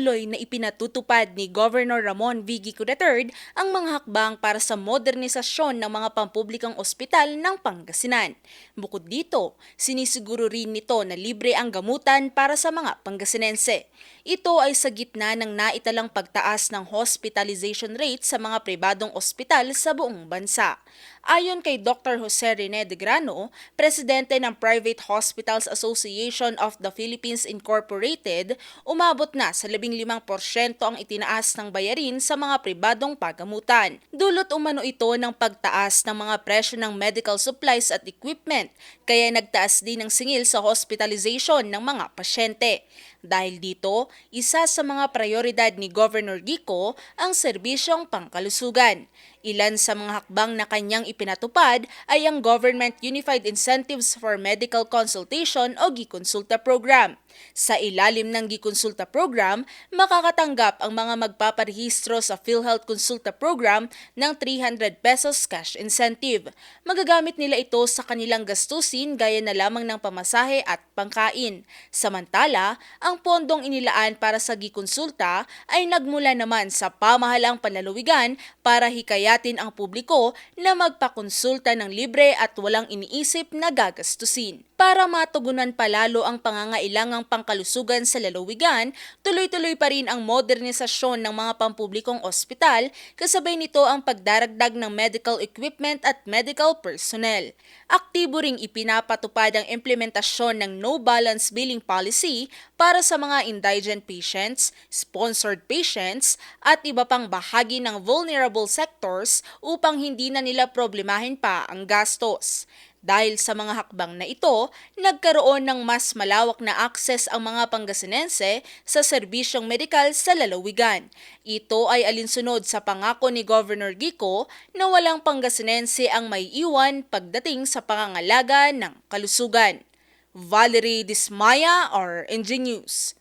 Patuloy na ipinatutupad ni Governor Ramon V. III ang mga hakbang para sa modernisasyon ng mga pampublikang ospital ng Pangasinan. Bukod dito, sinisiguro rin nito na libre ang gamutan para sa mga Pangasinense. Ito ay sa gitna ng naitalang pagtaas ng hospitalization rate sa mga pribadong ospital sa buong bansa. Ayon kay Dr. Jose Rene de Grano, presidente ng Private Hospitals Association of the Philippines Incorporated, umabot na sa 15% ang itinaas ng bayarin sa mga pribadong pagamutan. Dulot umano ito ng pagtaas ng mga presyo ng medical supplies at equipment, kaya nagtaas din ng singil sa hospitalization ng mga pasyente. Dahil dito, isa sa mga prioridad ni Governor Gico ang serbisyong pangkalusugan. Ilan sa mga hakbang na kanyang ipinatupad ay ang Government Unified Incentives for Medical Consultation o GIConsulta Program. Sa ilalim ng GIConsulta Program, makakatanggap ang mga magpaparehistro sa PhilHealth Consulta Program ng 300 pesos cash incentive. Magagamit nila ito sa kanilang gastusin gaya na lamang ng pamasahe at pangkain. Samantala, ang pondong inilaan para sa GIConsulta ay nagmula naman sa pamahalang panlalawigan para hikayatin ang publiko na magpakonsulta ng libre at walang iniisip na gagastusin. Para matugunan palalo ang pangangailangang pangkalusugan sa lalawigan, tuloy-tuloy pa rin ang modernisasyon ng mga pampublikong ospital, kasabay nito ang pagdaragdag ng medical equipment at medical personnel. Aktibo ring ipinapatupad ang implementasyon ng no balance billing policy para sa mga indigent patients, sponsored patients, at iba pang bahagi ng vulnerable sectors upang hindi na nila problemahin pa ang gastos. Dahil sa mga hakbang na ito, nagkaroon ng mas malawak na akses ang mga Pangasinense sa serbisyong medikal sa lalawigan. Ito ay alinsunod sa pangako ni Governor Gico na walang Pangasinense ang may iwan pagdating sa pangangalaga ng kalusugan. Valerie Dismaya or NG News.